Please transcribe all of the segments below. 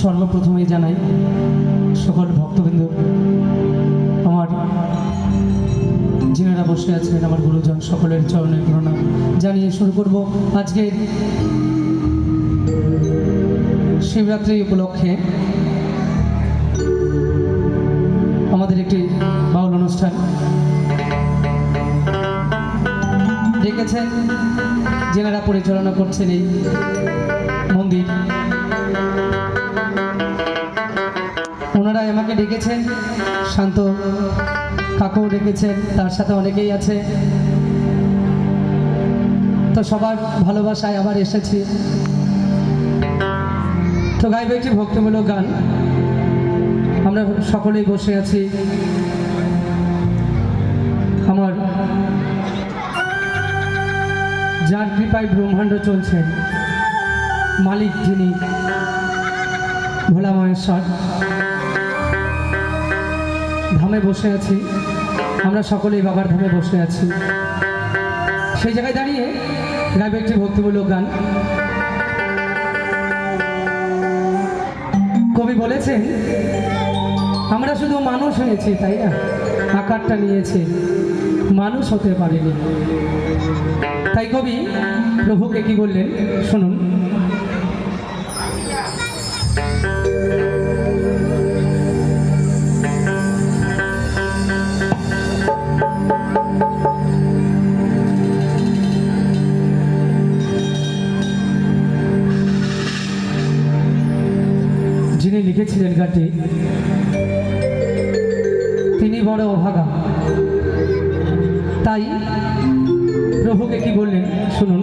সর্বপ্রথমেই জানাই, সকল ভক্তবৃন্দ, আমার যিনারা বসে আছেন, আমার গুরুজন, সকলের চরণের প্রণাম জানিয়ে শুরু করব আজকে শিবরাত্রি উপলক্ষে। আমাদের একটি বাউল অনুষ্ঠান ডেকেছেন যেনারা পরিচালনা করছেন এই ওনারাই আমাকে ডেকেছেন। শান্ত কাকুও ডেকেছেন, তার সাথে অনেকেই আছে। তো সবার ভালোবাসায় আবার এসেছি। তো গাইব একটি ভক্তিমূলক গান। আমরা সকলেই বসে আছি। আমার যার কৃপায় ব্রহ্মাণ্ড চলছে, মালিক যিনি ভোলা মহেশ্বর ধামে বসে আছি। আমরা সকলেই বাবার ধামে বসে আছি। সেই জায়গায় দাঁড়িয়ে গাইবে একটি ভক্তিমূলক গান। কবি বলেছেন, আমরা শুধু মানুষ হয়েছি, তাই না? আকারটা নিয়েছে। মানুষ হতে পারেনি। তাই কবি প্রভুকে কি বললেন? শুনুন। যিনি ঘাটে তিনি বড় অভাগা। তাই প্রভুকে কি বললেন? শুনুন।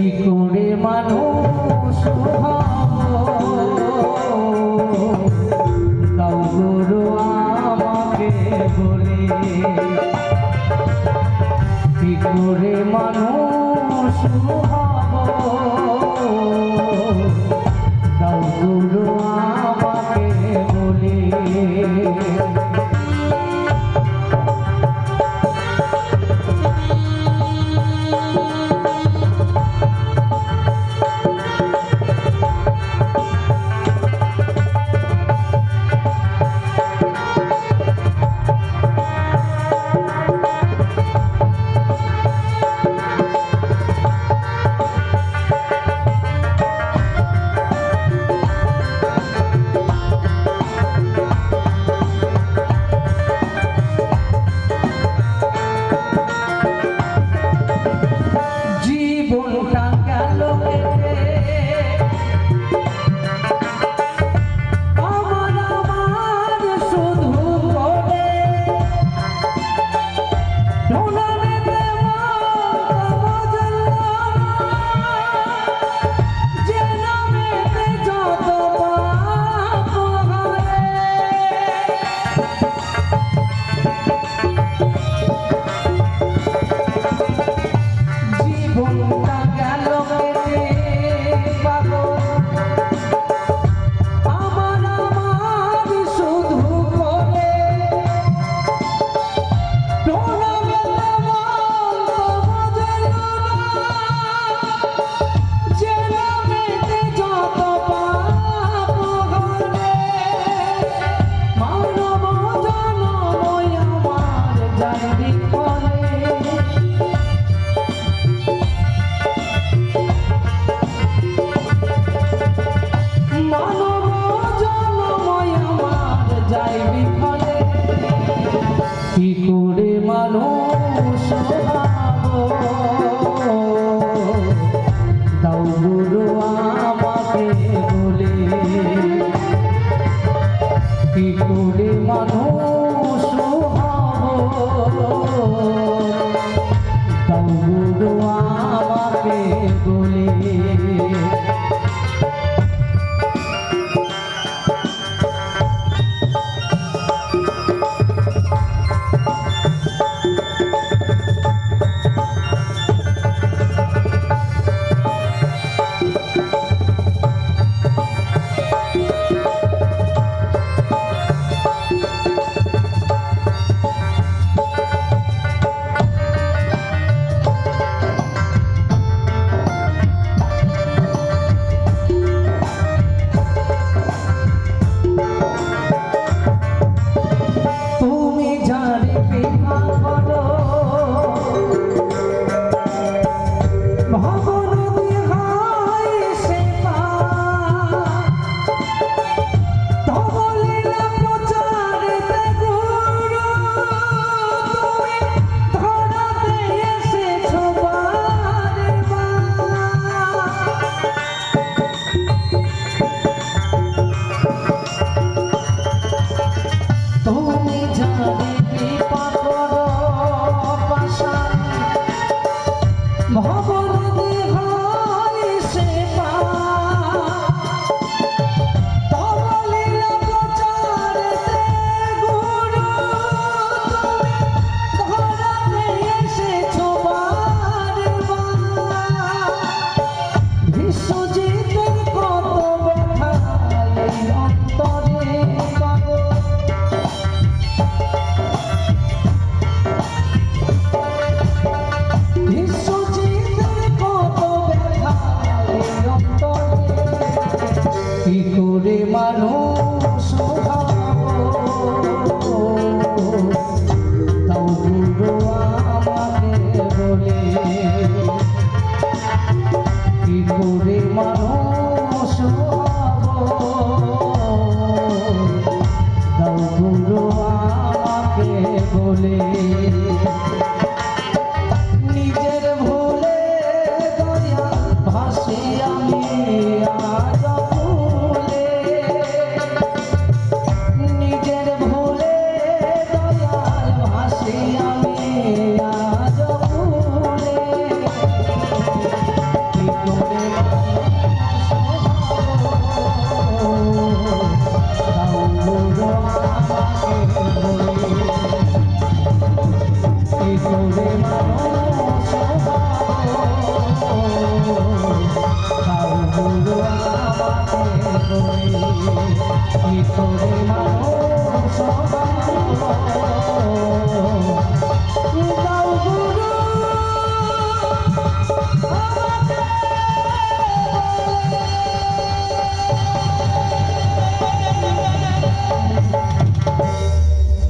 কি করে মানুষ তাও গুরু আমাকে বলে কি করে মানুষ তাও গুরু কি করে মারো বন্ধু আমাকে তুমি কি করে মানুষ